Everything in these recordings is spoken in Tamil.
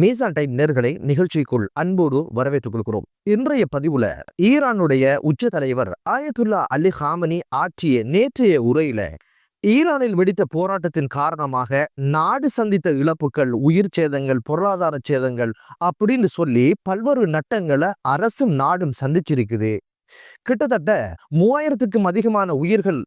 மீசான் டைம் நேர்களை நிகழ்ச்சிக்குள் அன்போடு வரவேற்றுக் கொள்கிறோம். இன்றைய பதிவுல ஈரானுடைய உச்ச தலைவர் ஆயத்துல்லா அலி ஹாமனி ஆற்றிய நேற்றைய உரையில ஈரானில் வெடித்த போராட்டத்தின் காரணமாக நாடு சந்தித்த இழப்புகள் உயிர் சேதங்கள் பொருளாதார சேதங்கள் அப்படின்னு சொல்லி பல்வேறு நட்டங்களை அரசும் நாடும் சந்திச்சிருக்குது. கிட்டத்தட்ட மூவாயிரத்துக்கும் அதிகமான உயிர்கள்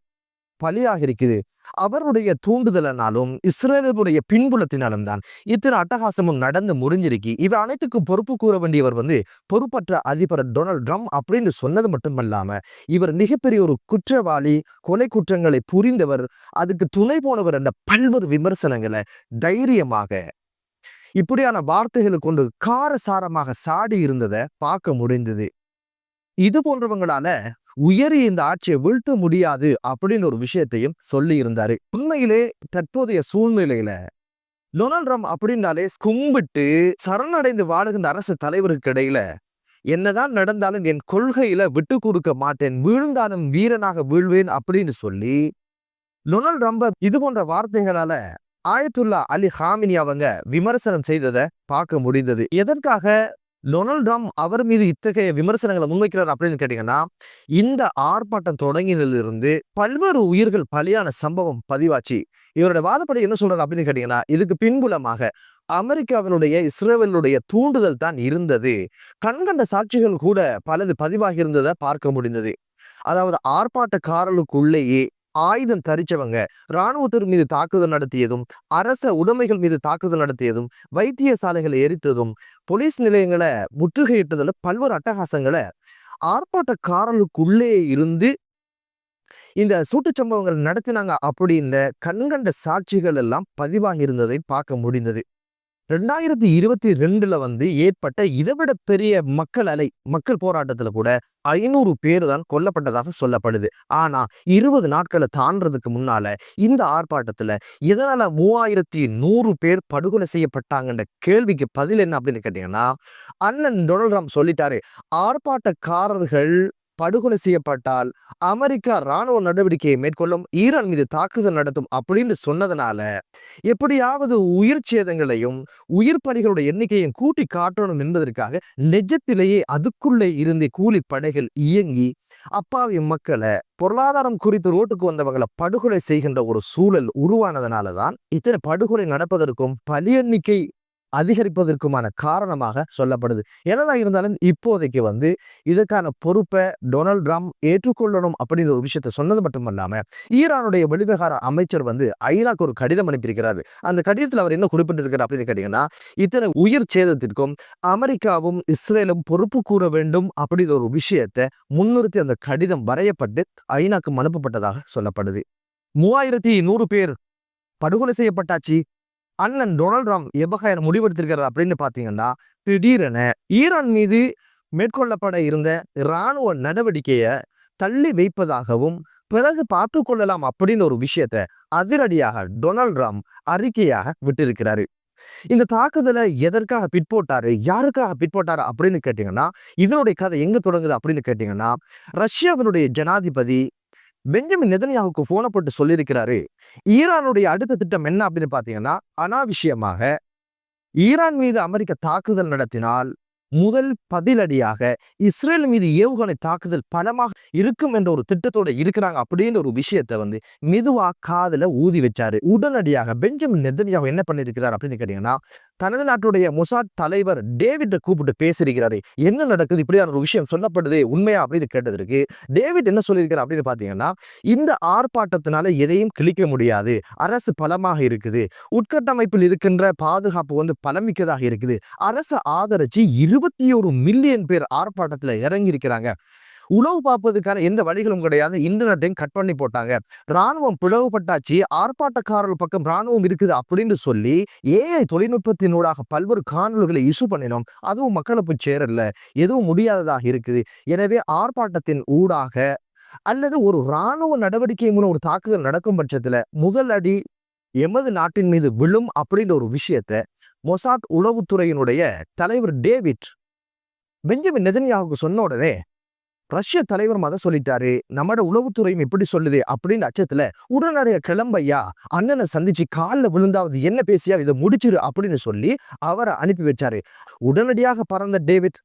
பலியாக இருக்குது. அவருடைய தூண்டுதலினாலும் இஸ்ரேலுடைய பின்புலத்தினாலும் தான் இத்தனை அட்டகாசமும் நடந்து முடிஞ்சிருக்கு. இவை அனைத்துக்கும் பொறுப்பு கூற வேண்டியவர் வந்து பொறுப்பற்ற அதிபர் டொனால்ட் ட்ரம்ப் அப்படின்னு சொன்னது மட்டுமல்லாம இவர் மிகப்பெரிய ஒரு குற்றவாளி கொலை குற்றங்களை புரிந்தவர் அதுக்கு துணை போனவர் என்ற பல்வேறு விமர்சனங்களை தைரியமாக இப்படியான வார்த்தைகளை கொண்டு காரசாரமாக சாடி இருந்ததை பார்க்க முடிந்தது. இது போன்றவங்களால உயரி இந்த ஆட்சியை வீழ்த்த முடியாது அப்படின்னு ஒரு விஷயத்தையும் சொல்லி இருந்தாரு. உண்மையிலே தற்போதைய சூழ்நிலையில டொனால்ட் ட்ரம்ப் அப்படின்னாலே கும்பிட்டு சரணடைந்து வாழுகின்ற அரசு தலைவருக்கு இடையில என்னதான் நடந்தாலும் என் கொள்கையில விட்டு கொடுக்க மாட்டேன் வீழ்ந்தாலும் வீரனாக வீழ்வேன் அப்படின்னு சொல்லி டொனால்ட் ட்ரம்ப இது போன்ற வார்த்தைகளால ஆயத்துல்லா அலி ஹாமினி அவங்க விமர்சனம் செய்ததை பார்க்க முடிந்தது. எதற்காக டொனால்ட் ட்ரம்ப் அவர் மீது இத்தகைய விமர்சனங்களை முன்வைக்கிறார் அப்படின்னு கேட்டீங்கன்னா இந்த ஆர்ப்பாட்டம் தொடங்கினிலிருந்து பல்வேறு உயிர்கள் பலியான சம்பவம் பதிவாச்சு. இவரோட வாதப்படி என்ன சொல்றாரு அப்படின்னு கேட்டிங்கன்னா இதுக்கு பின்புலமாக அமெரிக்காவினுடைய இஸ்ரேலுடைய தூண்டுதல் தான் இருந்தது. கண்கண்ட சாட்சிகள் கூட பலது பதிவாகி இருந்ததை பார்க்க முடிந்தது. அதாவது ஆர்ப்பாட்டக்காரர்களுக்குள்ளேயே ஆயுதம் தரிச்சவங்க இராணுவத்தின் மீது தாக்குதல் நடத்தியதும் அரச உடைமைகள் மீது தாக்குதல் நடத்தியதும் வைத்தியசாலைகளை எரித்ததும் போலீஸ் நிலையங்களை முற்றுகையிட்டதில் பல்வேறு அட்டகாசங்களை ஆர்ப்பாட்டக்காரர்களுக்குள்ளே இருந்து இந்த சூட்டுச் சம்பவங்கள் நடத்தினாங்க அப்படின்ற கண்கண்ட சாட்சிகள் எல்லாம் பதிவாகி இருந்ததை பார்க்க முடிந்தது. ரெண்டாயிரத்தி இருபத்தி ரெண்டுல வந்து ஏற்பட்ட இதைவிட பெரிய மக்கள் அலை மக்கள் போராட்டத்துல கூட ஐநூறு பேர் தான் கொல்லப்பட்டதாக சொல்லப்படுது. ஆனா இருபது நாட்களை தாண்டதுக்கு முன்னால இந்த ஆர்ப்பாட்டத்துல இதனால மூவாயிரத்தி நூறு பேர் படுகொலை செய்யப்பட்டாங்கன்ற கேள்விக்கு பதில் என்ன அப்படின்னு கேட்டீங்கன்னா அண்ணன் டொனால்ட் ட்ரம்ப் சொல்லிட்டாரு ஆர்ப்பாட்டக்காரர்கள் படுகொலை செய்யப்பட்டால் அமெரிக்கா இராணுவ நடவடிக்கையை மேற்கொள்ளும் ஈரான் மீது தாக்குதல் நடத்தும் அப்படின்னு சொன்னதுனால எப்படியாவது உயிர் சேதங்களையும் உயிர் பலிகளுடைய எண்ணிக்கையும் கூட்டி காட்டணும் என்பதற்காக நெஜத்திலேயே அதுக்குள்ளே இருந்த கூலி படைகள் இயங்கி அப்பாவி மக்களை பொருளாதாரம் குறித்து ரோட்டுக்கு வந்தவங்களை படுகொலை செய்கின்ற ஒரு சூழல் உருவானதுனால தான் இத்தனை படுகொலை நடப்பதற்கும் பலி எண்ணிக்கை அதிகரிப்பதற்குமான காரணமாக சொல்லப்படுது. என்னதான் இருந்தாலும் இப்போதைக்கு வந்து இதற்கான பொறுப்பை டொனால்ட் ட்ரம்ப் ஏற்றுக்கொள்ளணும் அப்படிங்கிற ஒரு விஷயத்த சொன்னது மட்டுமல்லாம ஈரானுடைய வெளிவிவகார அமைச்சர் வந்து ஐநாக்கு ஒரு கடிதம் அனுப்பியிருக்கிறாரு. அந்த கடிதத்தில் அவர் என்ன குறிப்பிட்டிருக்கிறார் அப்படின்னு கேட்டீங்கன்னா இத்தனை உயிர் சேதத்திற்கும் அமெரிக்காவும் இஸ்ரேலும் பொறுப்பு கூற வேண்டும் அப்படிங்கிற ஒரு விஷயத்தை முன்னிறுத்தி அந்த கடிதம் வரையப்பட்டு ஐநாக்கு அனுப்பப்பட்டதாக சொல்லப்படுது. மூவாயிரத்தி நூறு பேர் படுகொலை செய்யப்பட்டாச்சு. அண்ணன் டொனால்ட் ட்ரம்ப் எவ்வகையான முடிவெடுத்திருக்கிறார் அப்படின்னு பார்த்தீங்கன்னா திடீரென ஈரான் மீது மேற்கொள்ளப்பட இருந்த இராணுவ நடவடிக்கையை தள்ளி வைப்பதாகவும் பிறகு பார்த்து கொள்ளலாம் அப்படின்னு ஒரு விஷயத்த அதிரடியாக டொனால்ட் ட்ரம்ப் அறிக்கையாக விட்டிருக்கிறாரு. இந்த தாக்குதலை எதற்காக பிற்போட்டாரு யாருக்காக பிற்போட்டாரு அப்படின்னு கேட்டீங்கன்னா இதனுடைய கதை எங்க தொடங்குது அப்படின்னு கேட்டீங்கன்னா ரஷ்யாவினுடைய ஜனாதிபதி பெஞ்சமின் நெதன்யாவுக்கு போனை போட்டு சொல்லியிருக்கிறாரு ஈரானுடைய அடுத்த திட்டம் என்ன அப்படின்னு பார்த்தீங்கன்னா அனாவசியமாக ஈரான் மீது அமெரிக்க தாக்குதல் நடத்தினால் முதல் பதிலடியாக இஸ்ரேல் மீது ஏவுகணை தாக்குதல் பலமாக இருக்கும் என்ற ஒரு திட்டத்தோட இருக்கிறாங்க அப்படின்ற ஒரு விஷயத்த வந்து மெதுவா காதில் ஊதி வச்சாரு. உடனடியாக பெஞ்சமின் நெதன்யாவு என்ன பண்ணிருக்கிறார் அப்படின்னு கேட்டீங்கன்னா தனது நாட்டுடைய மொசாட் தலைவர் டேவிட்டை கூப்பிட்டு பேசியிருக்கிறாரு. என்ன நடக்குது? இப்படியான ஒரு விஷயம் சொல்லப்படுது உண்மையா அப்படின்னு கேட்டதற்கு டேவிட் என்ன சொல்லியிருக்கிறார் அப்படின்னு பார்த்தீங்கன்னா இந்த ஆர்ப்பாட்டத்தினால எதையும் கிழிக்க முடியாது. அரசு பலமாக இருக்குது. உட்கட்டமைப்பில் இருக்கின்ற பாதுகாப்பு வந்து பலமிக்கதாக இருக்குது. அரசு ஆதரிச்சு இருபத்தி ஒரு மில்லியன் பேர் ஆர்ப்பாட்டத்தில் இறங்கி உணவு பார்ப்பதுக்கான எந்த வழிகளும் கிடையாது. இன்டர்நெட்டையும் கட் பண்ணி போட்டாங்க. ராணுவம் பிளவுபட்டாச்சு. ஆர்ப்பாட்டக்காரர்கள் பக்கம் ராணுவம் இருக்குது அப்படின்னு சொல்லி ஏஐ தொழில்நுட்பத்தினூடாக பல்வேறு காணொலிகளை இஷ்யூ பண்ணினோம். அதுவும் மக்களை போய் சேரல. எதுவும் முடியாததாக இருக்குது. எனவே ஆர்ப்பாட்டத்தின் ஊடாக அல்லது ஒரு இராணுவ நடவடிக்கை மூலம் ஒரு தாக்குதல் நடக்கும் பட்சத்தில் முதல் அடி எமது நாட்டின் மீது விழும் அப்படின்ற ஒரு விஷயத்த மொசாட் உளவுத்துறையினுடைய தலைவர் டேவிட் பெஞ்சமின் நெதன்யாவுக்கு சொன்ன உடனே ரஷ்ய தலைவரும் அதை சொல்லிட்டாரு. நம்மட உளவுத்துறையும் எப்படி சொல்லுது அப்படின்னு அச்சத்துல உடனடியாக கிளம்பையா அண்ணனை சந்திச்சு காலில் விழுந்தாவது என்ன பேசியா? இதை முடிச்சிரு அப்படின்னு சொல்லி அவரை அனுப்பி வச்சாரு. உடனடியாக பறந்த டேவிட்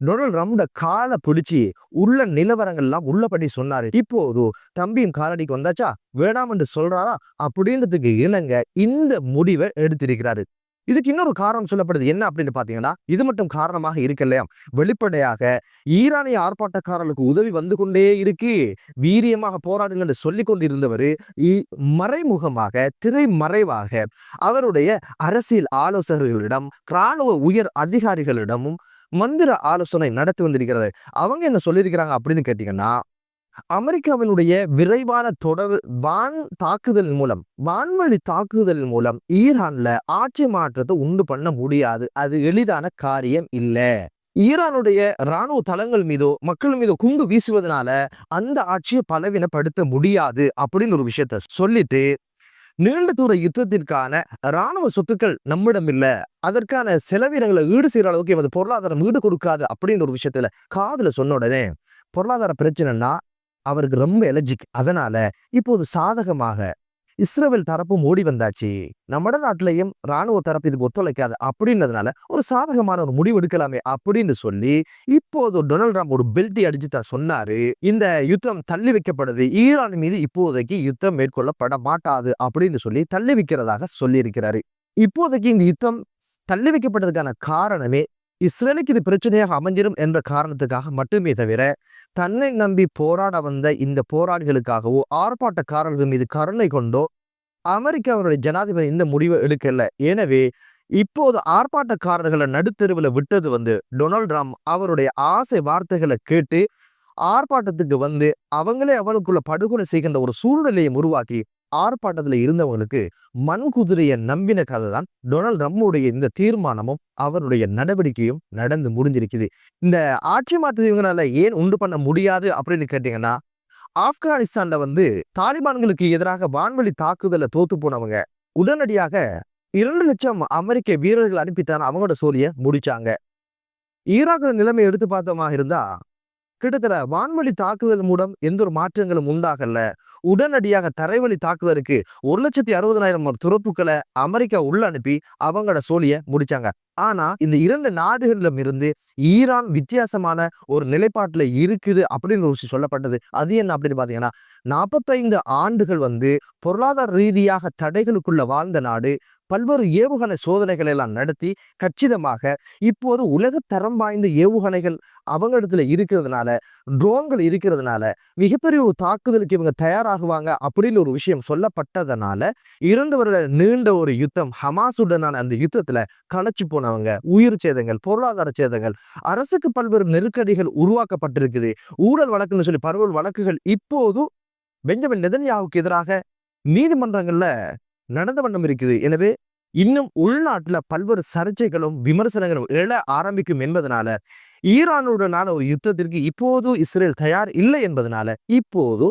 டொனால்ட் ட்ரம்ட காலை பிடிச்சி உள்ள நிலவரங்கள்லாம் உள்ளபடி சொன்னாரு. இப்போது தம்பியும் காலடிக்கு வந்தாச்சா? வேணாம் என்று சொல்றாரா? அப்படின்றதுக்கு இணங்க இந்த முடிவை எடுத்திருக்கிறாரு. இதுக்கு இன்னொரு காரணம் சொல்லப்படுது. என்ன அப்படின்னு பார்த்தீங்கன்னா இது மட்டும் காரணமாக இருக்கலையாம். வெளிப்படையாக ஈரானிய ஆர்ப்பாட்டக்காரர்களுக்கு உதவி வந்து கொண்டே இருக்கு. வீரியமாக போராடுங்கள் சொல்லி கொண்டிருந்தவர் மறைமுகமாக திரைமறைவாக அவருடைய அரசியல் ஆலோசகர்களிடம் இராணுவ உயர் அதிகாரிகளிடமும் மந்திர ஆலோசனை நடத்தி வந்திருக்கிறது அவங்க என்ன சொல்லியிருக்கிறாங்க அப்படின்னு கேட்டீங்கன்னா அமெரிக்காவினுடைய விரைவான தொடர் வான் தாக்குதல் மூலம் வான்வழி தாக்குதல் மூலம் ஈரான்ல ஆட்சி மாற்றத்தை உண்டு பண்ண முடியாது. அது எளிதான காரியம் இல்லை. ஈரானுடைய இராணுவ தளங்கள் மீதோ மக்கள் மீதோ குண்டு வீசுவதனால அந்த ஆட்சியை பலவீனப்படுத்த முடியாது அப்படின்னு ஒரு விஷயத்த சொல்லிட்டு நீண்ட தூர யுத்தத்திற்கான இராணுவ சொத்துக்கள் நம்மிடம் இல்லை. அதற்கான செலவினங்களை ஈடு செய்கிற அளவுக்கு எமது பொருளாதாரம் ஈடு கொடுக்காது அப்படின்னு ஒரு விஷயத்துல காதுல சொன்ன உடனே பொருளாதார பிரச்சனைனா அவருக்கு ரொம்ப எலர்ஜிக் அதனால இப்போது சாதகமாக இஸ்ரேல் தரப்பும் ஓடி வந்தாச்சு. நம்ம நாட்டிலையும் ராணுவ தரப்பு இதுக்கு ஒத்துழைக்காது அப்படின்றதுனால ஒரு சாதகமான ஒரு முடிவு எடுக்கலாமே அப்படின்னு சொல்லி இப்போது டொனால்ட் ட்ரம்ப் ஒரு பெல்ட்டி அடிச்சு தான் சொன்னாரு. இந்த யுத்தம் தள்ளி வைக்கப்படுது. ஈரான் மீது இப்போதைக்கு யுத்தம் மேற்கொள்ளப்பட மாட்டாது அப்படின்னு சொல்லி தள்ளி வைக்கிறதாக சொல்லியிருக்கிறாரு. இப்போதைக்கு இந்த யுத்தம் தள்ளி வைக்கப்பட்டதுக்கான காரணமே இஸ்ரேலுக்கு இது பிரச்சனையாக அமைஞ்சிடும் என்ற காரணத்துக்காக மட்டுமே தவிர தன்னை நம்பி போராட வந்த இந்த போராளிகளுக்காகவோ ஆர்ப்பாட்டக்காரர்கள் மீது கருணை கொண்டோ அமெரிக்காவுடைய ஜனாதிபதி இந்த முடிவை எடுக்கல. எனவே இப்போது ஆர்ப்பாட்டக்காரர்களை நடுத்தெருவில் விட்டது வந்து டொனால்ட் ட்ரம்ப் அவருடைய ஆசை வார்த்தைகளை கேட்டு ஆர்ப்பாட்டத்துக்கு வந்து அவங்களே அவளுக்குள்ள படுகொலை செய்கின்ற ஒரு சூழ்நிலையை உருவாக்கி ஆர்ப்பாட்டத்தில் இருந்தவங்களுக்கு மண் குதிரையை நம்பின கதை தான் டொனால்ட் ட்ரம்முடைய இந்த தீர்மானமும் அவருடைய நடவடிக்கையும் நடந்து முடிஞ்சிருக்குது. இந்த ஆட்சி மாற்று இவங்களால ஏன் உண்டு பண்ண முடியாது அப்படின்னு கேட்டீங்கன்னா ஆப்கானிஸ்தான்ல வந்து தாலிபான்களுக்கு எதிராக வான்வெளி தாக்குதல தோத்து போனவங்க உடனடியாக இரண்டு லட்சம் அமெரிக்க வீரர்கள் அனுப்பித்தான் அவங்களோட சோழியை முடிச்சாங்க. ஈராக்கில் நிலைமை எடுத்து பார்த்தோமா இருந்தா கிட்டத்தட்ட வான்வழி தாக்குதல் மூலம் எந்த ஒரு மாற்றங்களும் உண்டாகல. உடனடியாக தரைவழி தாக்குதலுக்கு ஒரு லட்சத்தி அறுபதனாயிரம் துறப்புக்களை அமெரிக்கா உள்ள அனுப்பி அவங்களோட சோழியை முடிச்சாங்க. ஆனா இந்த இரண்டு நாடுகளிலும் இருந்து ஈரான் வித்தியாசமான ஒரு நிலைப்பாட்டுல இருக்குது அப்படின்னு ஒரு விஷயம் சொல்லப்பட்டது. அது என்ன அப்படின்னு பாத்தீங்கன்னா நாற்பத்தைந்து ஆண்டுகள் வந்து பொருளாதார ரீதியாக தடைகளுக்குள்ள வாழ்ந்த நாடு பல்வேறு ஏவுகணை சோதனைகளை எல்லாம் நடத்தி கச்சிதமாக இப்போது உலக தரம் வாய்ந்த ஏவுகணைகள் அவங்களிடத்துல இருக்கிறதுனால ட்ரோன்கள் இருக்கிறதுனால மிகப்பெரிய ஒரு தாக்குதலுக்கு இவங்க தயாராகுவாங்க அப்படின்னு ஒரு விஷயம் சொல்லப்பட்டதுனால இரண்டு வருட நீண்ட ஒரு யுத்தம் ஹமாசுடனான அந்த யுத்தத்துல களைச்சு போனவங்க உயிர் சேதங்கள் பொருளாதார சேதங்கள் அரசுக்கு பல்வேறு நெருக்கடிகள் உருவாக்கப்பட்டிருக்குது. ஊழல் வழக்குன்னு சொல்லி பரவல் வழக்குகள் இப்போது பெஞ்சமின் நெதன்யாவுக்கு எதிராக நீதிமன்றங்கள்ல நடந்த வண்ணம் இருக்குது. எனவே இன்னும் உள்நாட்டுல பல்வேறு சர்ச்சைகளும் விமர்சனங்களும் எழ ஆரம்பிக்கும் என்பதனால ஈரானுடனான ஒரு யுத்தத்திற்கு இப்போது இஸ்ரேல் தயார் இல்லை என்பதனால இப்போது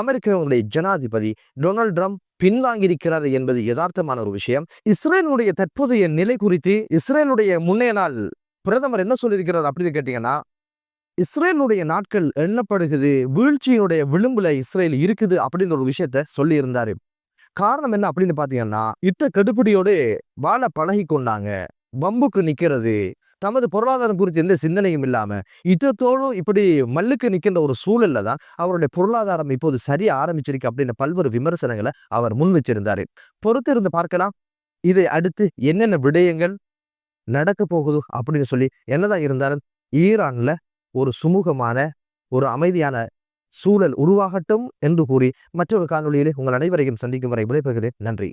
அமெரிக்காவுடைய ஜனாதிபதி டொனால்ட் ட்ரம்ப் பின்வாங்கியிருக்கிறார் என்பது யதார்த்தமான ஒரு விஷயம். இஸ்ரேலுடைய தற்போதைய நிலை குறித்து இஸ்ரேலுடைய முன்னைய நாள் பிரதமர் என்ன சொல்லியிருக்கிறார் அப்படின்னு கேட்டீங்கன்னா இஸ்ரேலுடைய நாட்கள் எண்ணப்படுகிறது வீழ்ச்சியினுடைய விளிம்புல இஸ்ரேல் இருக்குது அப்படின்னு ஒரு விஷயத்த சொல்லியிருந்தாரு. காரணம் என்ன அப்படின்னு பாத்தீங்கன்னா யுத்த கடுப்பிடியோடு வாழ பழகி கொண்டாங்க பம்புக்கு நிக்கிறது தமது பொருளாதாரம் குறித்து எந்த சிந்தனையும் இல்லாம யுத்தத்தோடும் இப்படி மல்லுக்கு நிற்கின்ற ஒரு சூழலில் தான் அவருடைய பொருளாதாரம் இப்போது சரிய ஆரம்பிச்சிருக்கு அப்படின்னு பல்வேறு விமர்சனங்களை அவர் முன் வச்சிருந்தாரு. பொறுத்திருந்து பார்க்கலாம். இதை அடுத்து என்னென்ன விடயங்கள் நடக்க போகுது அப்படின்னு சொல்லி என்னதான் இருந்தாலும் ஈரான்ல ஒரு சுமூகமான ஒரு அமைதியான சூழல் உருவாகட்டும் என்று கூறி மற்றொரு காணொலியிலே உங்கள் அனைவரையும் சந்திக்கும் வரை விடைபெறுகிறேன். நன்றி.